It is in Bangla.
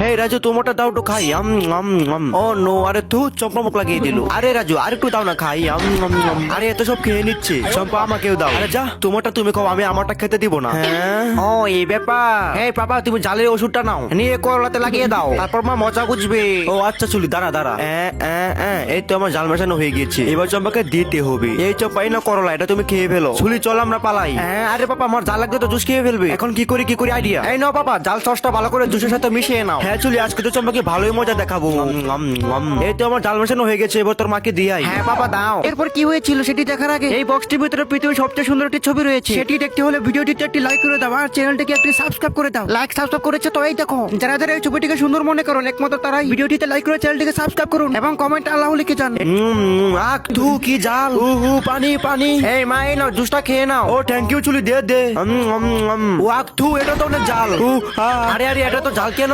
হে রাজু তোমারটা দাও একটু খাই। আম আম আম। ও নো আরে তু চম্পা মুখ লাগিয়ে দিল। আরে রাজু আর একটু দাও না খাই। আম আম আম। আরে এত সব খেয়ে নিচ্ছে। চম্পা আমাকেও দাও। আরে যা তোমারটা তুমি খাও আমি আমারটা খেতে দিব না। হ্যাঁ? ও এই ব্যাপার। বাবা তুমি জালের ওষুধটা নাও। নিয়ে করলাতে লাগিয়ে দাও। তারপর মা মজা বুঝবে। ও আচ্ছা চুলি দাঁড়া দাঁড়া। এই তো আমার জাল মেশানো হয়ে গিয়েছে। এবার চম্পাকে দিতে হবে। এই চম্পাই না করলা এটা তুমি খেয়ে ফেলো। চুলি চল আমরা পালাই। হ্যাঁ আরে বাবা আমার জাল লাগবে তো জুস খেয়ে ফেলবে। এখন কি করি কি করি আইডিয়া এই নাও বাবা জাল সসটা ভালো করে জুসের সাথে মিশিয়ে নাও। হ্যাঁ চুলি আজকে তো চম্পাকে ভালোই মজা দেখাবো। এই তো আমার জাল মেশানো হয়ে গেছে এবার তোর মাকে দিয়াই। হ্যাঁ বাবা দাও। এরপর কি হয়েছিল সেটি দেখার আগে? এই বক্সটির ভিতরে পৃথিবীর সবচেয়ে সুন্দর একটি ছবি রয়েছে। সেটি দেখতে হলে ভিডিওটিতে একটি লাইক করে দাও আর চ্যানেলটিকে একটি সাবস্ক্রাইব করে দাও। লাইক সাবস্ক্রাইব করেছে তো এই দেখো। যারা যারা এই ছবিটিকে সুন্দর মনে করো একমাত্র তারাই ভিডিওটিতে লাইক করে চ্যানেলটিকে সাবস্ক্রাইব করুন এবং কমেন্ট আল্লাহ লিখে যান আখ ধু কি জাল? উ হু পানি পানি। এই মা এই নাও জুসটা খেয়ে নাও। ও থ্যাংক ইউ চুলি দে দে। উম, উম, উম। ও আখ থু এটা তো অনেক জাল। আরে আরে এটা তো জাল কেন?